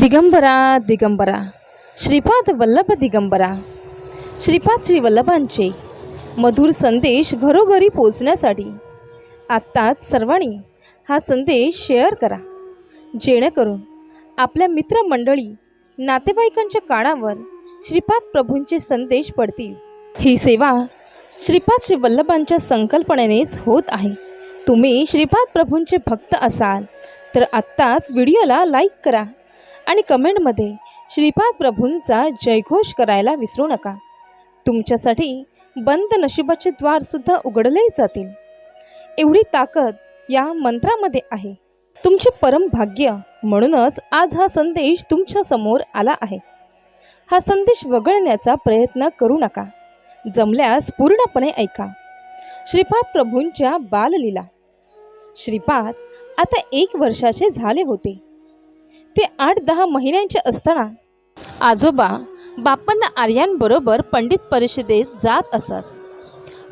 दिगंबरा दिगंबरा श्रीपाद वल्लभ दिगंबरा श्रीपाद श्री वल्लभांचे मधुर संदेश घरोघरी पोचण्यासाठी आत्ताच सर्वांनी हा संदेश शेअर करा. जेणेकरून आपल्या मित्रमंडळी नातेवाईकांच्या कानावर श्रीपाद प्रभूंचे संदेश पडतील. ही सेवा श्रीपाद श्री वल्लभांच्या संकल्पनेनेच होत आहे. तुम्ही श्रीपाद प्रभूंचे भक्त असाल तर आत्ताच व्हिडिओला लाईक करा. आणि कमेंटमध्ये श्रीपाद प्रभूंचा जयघोष करायला विसरू नका. तुमच्यासाठी बंद नशिबाचे द्वारसुद्धा उघडले जातील. एवढी ताकद या मंत्रामध्ये आहे. तुमचे परम भाग्य म्हणूनच आज हा संदेश तुमच्यासमोर आला आहे. हा संदेश वगळण्याचा प्रयत्न करू नका. जमल्यास पूर्णपणे ऐका. श्रीपाद प्रभूंच्या बाललीला. श्रीपाद आता एक वर्षाचे झाले होते. ते आठ दहा महिन्यांचे असताना. आजोबा बाप्पांना आर्यांबरोबर पंडित परिषदेत जात असत.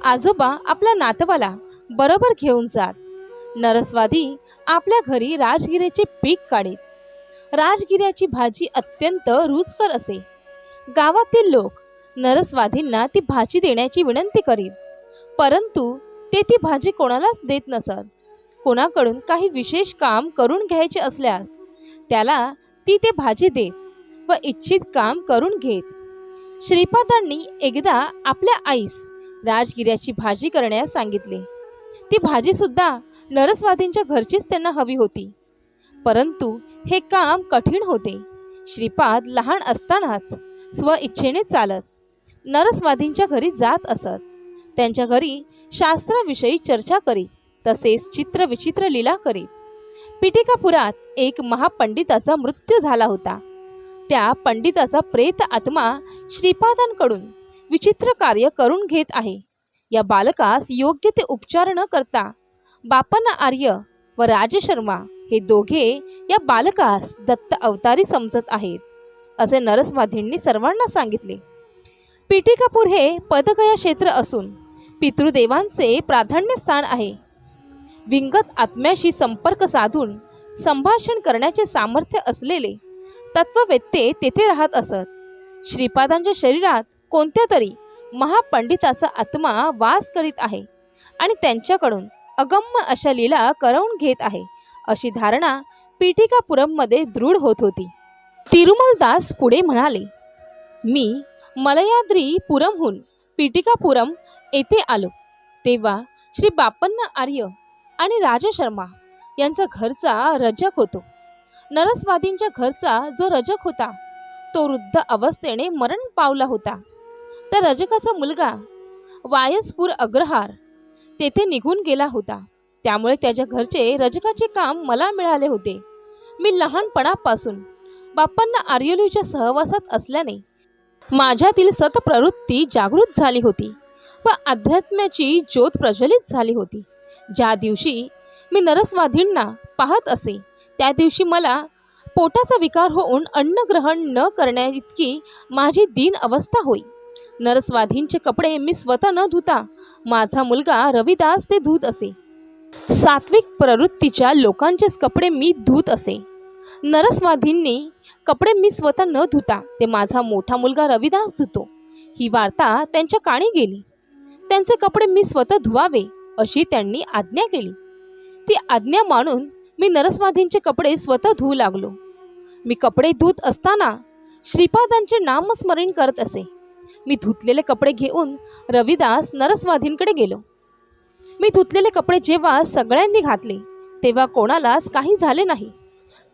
आजोबा आपल्या नातवाला बरोबर घेऊन जात. नरसवादी आपल्या घरी राजगिऱ्याचे पीक काढीत राजगिऱ्याची भाजी अत्यंत रुचकर असे. गावातील लोक नरसवादींना ती भाजी देण्याची विनंती करीत परंतु ते ती भाजी कोणालाच देत नसत. कोणाकडून काही विशेष काम करून घ्यायचे असल्यास त्याला ती ते भाजी देत व इच्छित काम करून घेत. श्रीपादांनी एकदा आपल्या आईस राजगिऱ्याची भाजी करण्यास सांगितले. ती भाजीसुद्धा नरसवादींच्या घरचीच त्यांना हवी होती. परंतु हे काम कठीण होते. श्रीपाद लहान असतानाच स्वइच्छेने चालत नरसवादींच्या घरी जात असत. त्यांच्या घरी शास्त्राविषयी चर्चा करीत तसेच चित्रविचित्र लीला करीत. पिटिकापुरात एक महापंडिताचा मृत्यू झाला होता. त्या पंडिताचा प्रेत आत्मा श्रीपादांकडून विचित्र कार्य करून घेत आहे. या बालकास योग्य ते उपचार न करता बापन आर्य व राजशर्मा हे दोघे या बालकास दत्त अवतारी समजत आहेत असे नरसवाधींनी सर्वांना सांगितले. पिटिकापूर हे पदकया क्षेत्र असून पितृदेवांचे प्राधान्य स्थान आहे. विंगत आत्म्याशी संपर्क साधून संभाषण करण्याचे सामर्थ्य असलेले तत्ववेत्ते तेथे राहत असत. श्रीपादांच्या शरीरात कोणत्या तरी महापंडिताचा आत्मा वास करीत आहे आणि त्यांच्याकडून अगम्य अशा लीला करवून घेत आहे अशी धारणा पीठिकापुरममध्ये दृढ होत होती. तिरुमलदास पुढे म्हणाले मी मलयाद्री पुरमहून पीठिकापुरम येथे आलो. तेव्हा श्री बापन्न आर्य आणि राजशर्मा यांचा घरचा रजक होतो. नरसवादींच्या घरचा जो रजक होता तो वृद्ध अवस्थेने मरण पावला होता. त्या रजकाचा मुलगा वायसपूर अग्रहार तेथे निघून गेला होता. त्यामुळे त्याच्या घरचे रजकाचे काम मला मिळाले होते. मी लहानपणापासून बाप्पांना आर्यलूच्या सहवासात असल्याने माझ्यातील सतप्रवृत्ती जागृत झाली होती व अध्यात्म्याची ज्योत प्रज्वलित झाली होती. ज्या दिवशी मी नरसवाधींना पाहत असे त्या दिवशी मला पोटाचा विकार होऊन अन्न ग्रहण न करण्या इतकी माझी दीन अवस्था होई. नरसवाधींचे कपडे मी स्वतः न धुता माझा मुलगा रविदास ते धुत असे. सात्विक प्रवृत्तीच्या लोकांचेच कपडे मी धुत असे. नरसवाधींनी कपडे मी स्वतः न धुता ते माझा मोठा मुलगा रविदास धुतो. ही वार्ता त्यांच्या काणी गेली. त्यांचे कपडे मी स्वतः धुवावे. अशी त्यांनी आज्ञा केली. ती आज्ञा मानून मी नरसवाधींचे कपडे स्वतः धुवू लागलो. मी कपडे धुत असताना श्रीपादांचे नामस्मरण करत असे. मी धुतलेले कपडे घेऊन रविदास नरसवाधींकडे गेलो. मी धुतलेले कपडे जेव्हा सगळ्यांनी घातले तेव्हा कोणालाच काही झाले नाही.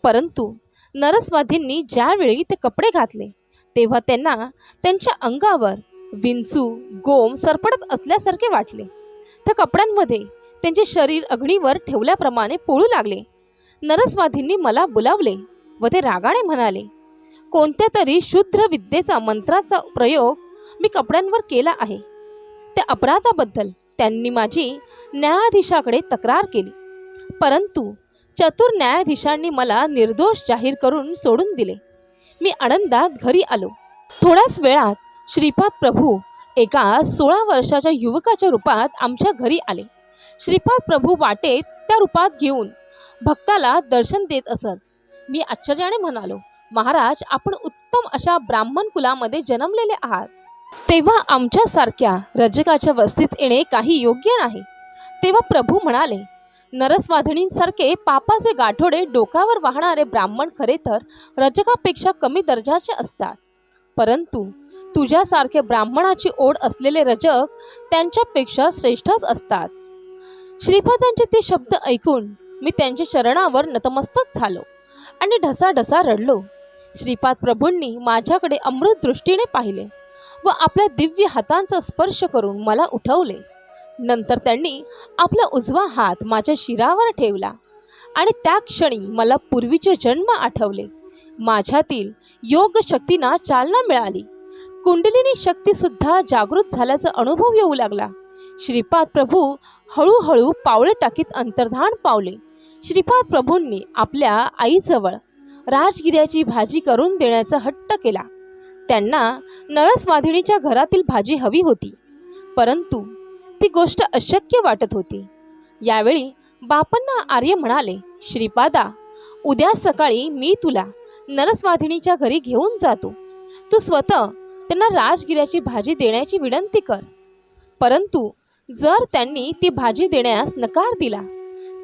परंतु नरसवाधींनी ज्यावेळी ते कपडे घातले तेव्हा त्यांना त्यांच्या अंगावर विंचू गोम सरपडत असल्यासारखे वाटले. त्या कपड्यांमध्ये त्यांचे शरीर अग्नीवर ठेवल्याप्रमाणे पोळू लागले. नरसवाधींनी मला बोलावले व ते रागाने म्हणाले कोणत्या तरी शूद्र विद्येचा मंत्राचा प्रयोग मी कपड्यांवर केला आहे. त्या अपराधाबद्दल त्यांनी माझी न्यायाधीशाकडे तक्रार केली. परंतु चतुर न्यायाधीशांनी मला निर्दोष जाहीर करून सोडून दिले. मी आनंदात घरी आलो. थोड्याच वेळात श्रीपाद प्रभू एका सोळा वर्षाच्या युवकाच्या रूपात आमच्या घरी आले. श्रीपाद प्रभू वाटेत त्या रूपात घेऊन भक्ताला दर्शन देत असत. मी आश्चर्याने म्हणालो महाराज आपण उत्तम अशा ब्राह्मण कुलामध्ये जन्मलेले आहात. तेव्हा आमच्यासारख्या रजकाच्या वस्तीत येणे काही योग्य नाही. तेव्हा प्रभू म्हणाले नरस्वाधिनींसारखे पापाचे गाठोडे डोक्यावर वाहणारे ब्राह्मण खरे तर रजकापेक्षा कमी दर्जाचे असतात. परंतु तुझ्यासारखे ब्राह्मणाची ओढ असलेले रजक त्यांच्यापेक्षा श्रेष्ठच असतात. श्रीपादांचे ते शब्द ऐकून मी त्यांच्या चरणावर नतमस्तक झालो आणि ढसाढसा रडलो. श्रीपाद प्रभूंनी माझ्याकडे अमृत दृष्टीने पाहिले व आपल्या दिव्य हातांचा स्पर्श करून मला उठवले. नंतर त्यांनी आपला उजवा हात माझ्या शिरावर ठेवला आणि त्या क्षणी मला पूर्वीचे जन्म आठवले. माझ्यातील योग शक्तींना चालना मिळाली. कुंडलिनी शक्तीसुद्धा जागृत झाल्याचा अनुभव येऊ लागला. श्रीपाद प्रभू हळूहळू पावले टाकीत अंतर्धान पावले. श्रीपाद प्रभूंनी आपल्या आईजवळ राजगिऱ्याची भाजी करून देण्याचा हट्ट केला. त्यांना नरसवाधिणीच्या घरातील भाजी हवी होती परंतु ती गोष्ट अशक्य वाटत होती. यावेळी बापांना आर्य म्हणाले श्रीपादा उद्या सकाळी मी तुला नरसवाधिणीच्या घरी घेऊन जातो. तू स्वतः त्यांना राजगिऱ्याची भाजी देण्याची विनंती कर. परंतु जर त्यांनी ती भाजी देण्यास नकार दिला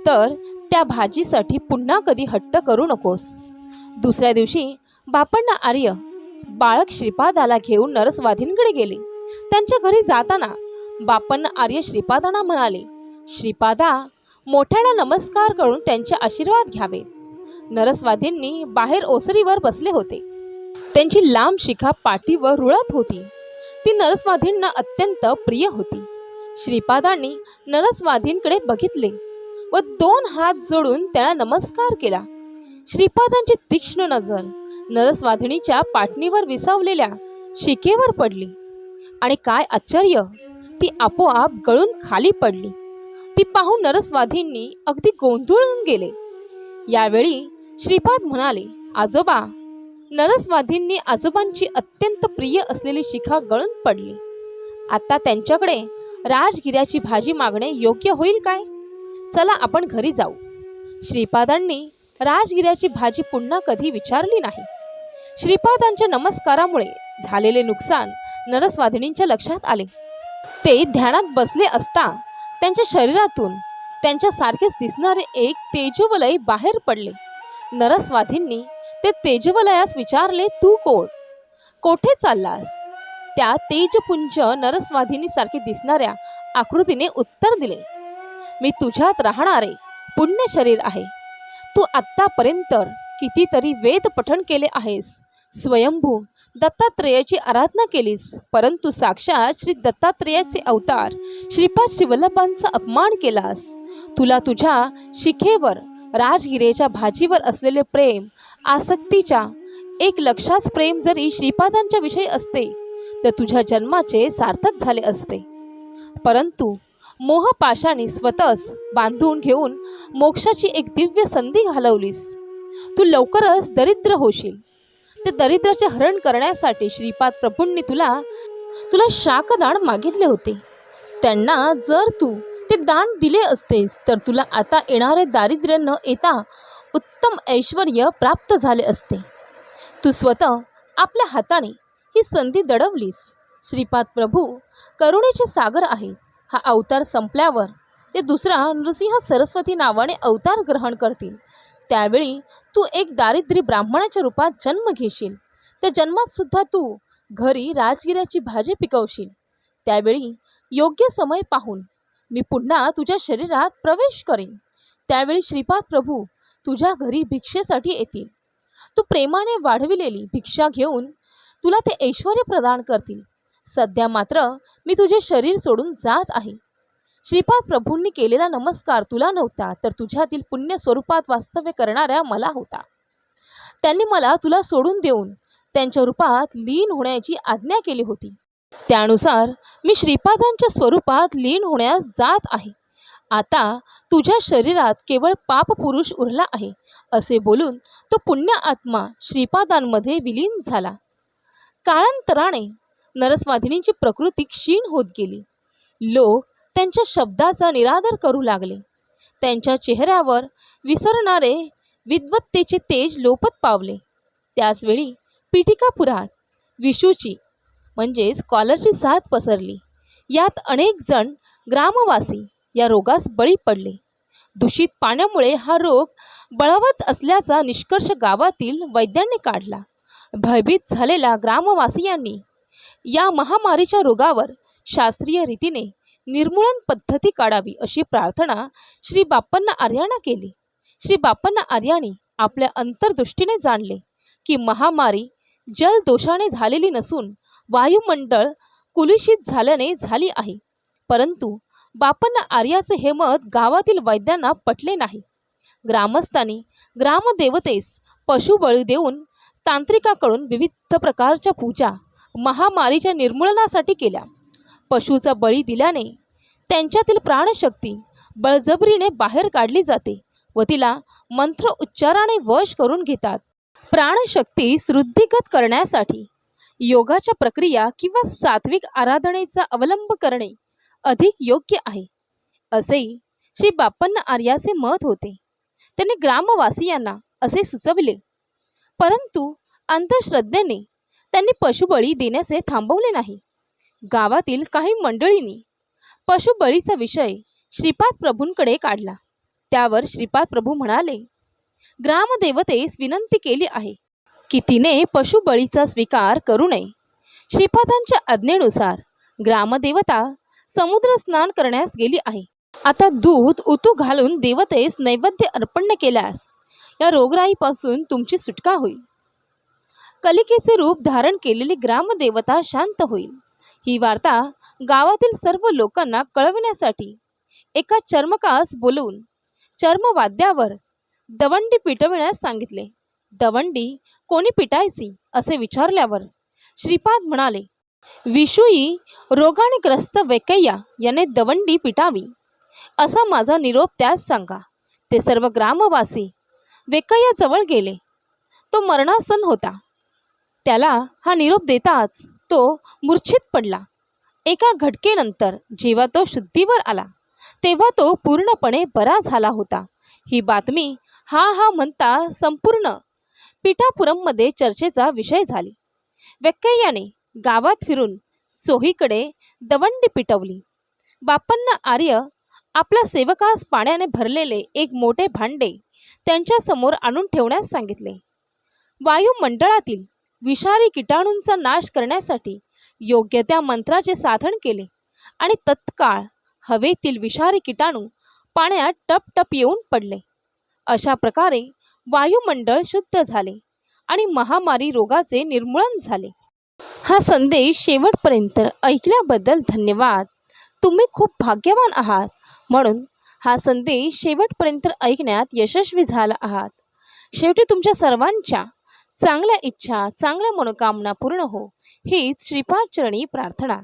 तर त्या भाजीसाठी पुन्हा कधी हट्ट करू नकोस. दुसऱ्या दिवशी बापण्णा आर्य बाळक श्रीपादाला घेऊन नरसवाधींकडे गेले. त्यांच्या घरी जाताना बापन्न आर्य श्रीपादांना म्हणाले श्रीपादा मोठ्याला नमस्कार करून त्यांचे आशीर्वाद घ्यावे. नरसवाधींनी बाहेर ओसरीवर बसले होते. त्यांची लांब शिखा पाठीवर रुळत होती. ती नरसवाधींना अत्यंत प्रिय होती. श्रीपादांनी नरसवाधींकडे बघितले व दोन हात जोडून त्याला नमस्कार केला. श्रीपादांची तीक्ष्ण नजर नरसवाधिणीच्या पाटणीवर विसावलेल्या शिकेवर पडली आणि काय आश्चर्य ती आपोआप गळून खाली पडली. ती पाहून नरसवाधींनी अगदी गोंधळून गेले. यावेळी श्रीपाद म्हणाले आजोबा नरसवाधींनी आजोबांची अत्यंत प्रिय असलेली शिखा गळून पडली. आता त्यांच्याकडे राजगिऱ्याची भाजी मागणे योग्य होईल काय? चला आपण घरी जाऊ. श्रीपादांनी राजगिऱ्याची भाजी पुन्हा कधी विचारली नाही. श्रीपादांच्या नमस्कारामुळे झालेले नुकसान नरसवाधिणींच्या लक्षात आले. ते ध्यानात बसले असता त्यांच्या शरीरातून त्यांच्यासारखेच दिसणारे एक तेजोवलय बाहेर पडले. नरसवाधींनी ते तेजवलयास विचारले तू कोण? कोठे चाललास? त्या तेजपुंज नरस्वाधिनी सारखे दिसणाऱ्या आकृतीने उत्तर दिले मी तुझ्यात राहणारे पुण्य शरीर आहे. तू आत्तापर्यंत कितीतरी वेद पठण केले आहेस. स्वयंभू दत्तात्रेयाची आराधना केलीस. परंतु साक्षात श्री दत्तात्रेयाचे अवतार श्रीपाद शिवल्लभांचा अपमान केलास. तुला तुझ्या शिखेवर राजगिरेच्या भाजीवर असलेले प्रेम आसक्तीच्या एक लक्षास प्रेम जरी श्रीपादांच्या विषयी असते तर तुझ्या जन्माचे सार्थक झाले असते. परंतु मोहपाशाने स्वतःच बांधून घेऊन मोक्षाची एक दिव्य संधी घालवलीस. तू लवकरच दरिद्र होशील. ते दरिद्राचे हरण करण्यासाठी श्रीपाद प्रभूंनी तुला तुला शाकदान मागितले होते. त्यांना जर तू ते दान दिले असतेस तर तुला आता येणारे दारिद्र्य न येता उत्तम ऐश्वर प्राप्त झाले असते. तू स्वतः आपल्या हाताने ही संधी दडवलीस. श्रीपाद प्रभू करुणेचे सागर आहे. हा अवतार संपल्यावर ते दुसरा नृसिंह सरस्वती नावाने अवतार ग्रहण करतील. त्यावेळी तू एक दारिद्र्य ब्राह्मणाच्या रूपात जन्म घेशील. त्या जन्मात सुद्धा तू घरी राजगिऱ्याची भाजी पिकवशील. त्यावेळी योग्य समय पाहून मी पुन्हा तुझ्या शरीरात प्रवेश करेन. त्यावेळी श्रीपाद प्रभू तुझ्या घरी भिक्षेसाठी येतील. तू प्रेमाने वाढविलेली भिक्षा घेऊन तुला ते ऐश्वर प्रदान करतील. सध्या मात्र मी तुझे शरीर सोडून जात आहे. श्रीपाद प्रभूंनी केलेला नमस्कार तुला नव्हता तर तुझ्यातील पुण्य स्वरूपात वास्तव्य करणाऱ्या मला होता. त्यांनी मला तुला सोडून देऊन त्यांच्या रूपात लीन होण्याची आज्ञा केली होती. त्यानुसार मी श्रीपादांच्या स्वरूपात लीन होण्यास जात आहे. आता तुझ्या शरीरात केवळ पाप पुरुष उरला आहे असे बोलून तो पुण्य आत्मा श्रीपादांमध्ये विलीन झाला. काळांतराने नरस्वाधिनीची प्रकृती क्षीण होत गेली. लोक त्यांच्या शब्दाचा निरादर करू लागले. त्यांच्या चेहऱ्यावर विसरणारे विद्वत्तेचे तेज लोपत पावले. त्याचवेळी पीठिकापुरात विषूची म्हणजे कॉलरची साथ पसरली. यात अनेक जण ग्रामवासी या रोगास बळी पडले. दूषित पाण्यामुळे हा रोग बळवत असल्याचा निष्कर्ष गावातील वैद्यांनी काढला. भयभीत झालेल्या ग्रामवासियांनी या महामारीच्या रोगावर शास्त्रीय रीतीने निर्मूलन पद्धती काढावी अशी प्रार्थना श्री बाप्पांना आर्याना केली. श्री बाप्पांना आर्यानी आपल्या अंतर्दृष्टीने जाणले की महामारी जलदोषाने झालेली नसून वायुमंडळ कुलुषित झाल्याने झाली आहे. परंतु बापांना आर्याचे हे मत गावातील वैद्यांना पटले नाही. ग्रामस्थांनी ग्रामदेवतेस पशुबळी देऊन तांत्रिकाकडून विविध प्रकारच्या पूजा महामारीच्या निर्मूलनासाठी केल्या. पशुचा बळी दिल्याने त्यांच्यातील प्राणशक्ती बळजबरीने बाहेर काढली जाते व तिला मंत्र उच्चाराने वश करून घेतात. प्राणशक्ती वृद्धिगत करण्यासाठी योगाच्या प्रक्रिया किंवा सात्विक आराधनेचा अवलंब करणे अधिक योग्य आहे. असेही श्री बाप्पन्न आर्याचे मत होते. त्यांनी ग्रामवासियांना असे सुचविले. परंतु अंधश्रद्धेने त्यांनी पशुबळी देण्याचे थांबवले नाही. गावातील काही मंडळींनी पशुबळीचा विषय श्रीपाद प्रभूंकडे काढला. त्यावर श्रीपाद प्रभू म्हणाले ग्रामदेवतेस विनंती केली आहे की तिने पशुबळीचा स्वीकार करू नये. श्रीपादांच्या आज्ञेनुसार ग्रामदेवता समुद्र स्नान करण्यास गेली आहे. आता दूध उतू घालून देवतेस नैवेद्य अर्पण केल्यास या रोगराईपासून तुमची सुटका होईल. कलिकेचे रूप धारण केलेली ग्रामदेवता शांत होईल. ही वार्ता गावातील सर्व लोकांना कळविण्यासाठी एका चर्मकास बोलवून चर्मवाद्यावर दवंडी पिटविण्यास सांगितले. दवंडी कोणी पिटायची? असे विचारल्यावर श्रीपाद म्हणाले विषुई रोगाने ग्रस्त वेकय्या याने दवंडी पिटावी. असा माझा निरोप त्यास सांगा. ते सर्व ग्रामवासी वेकय्याजवळ गेले. तो मरणासन होता. त्याला हा निरोप देताच तो मूर्छित पडला. एका घटकेनंतर जेव्हा तो शुद्धीवर आला तेव्हा तो पूर्णपणे बरा झाला होता. ही बातमी हा हा म्हणता संपूर्ण पिठापुरममध्ये चर्चेचा विषय झाली. व्यक्कय्याने गावात फिरून चोहीकडे दवंडी पिटवली. बाप्पांना आर्य आपल्या सेवकास पाण्याने भरलेले एक मोठे भांडे त्यांच्यासमोर आणून ठेवण्यास सांगितले. वायुमंडळातील विषारी किटाणूंचा नाश करण्यासाठी योग्य त्या मंत्राचे साधन केले आणि तत्काळ हवेतील विषारी किटाणू पाण्यात टप टप येऊन पडले. अशा प्रकारे वायुमंडळ शुद्ध झाले आणि महामारी रोगाचे निर्मूलन झाले. हा संदेश शेवटपर्यंत ऐकल्याबद्दल धन्यवाद. तुम्ही खूप भाग्यवान आहात. म्हणून हा संदेश शेवटपर्यंत ऐकण्यात यशस्वी झाला आहात. शेवटी तुमच्या सर्वांच्या चांगल्या इच्छा चांगल्या मनोकामना पूर्ण हो. हीच श्रीपाचरणी प्रार्थना.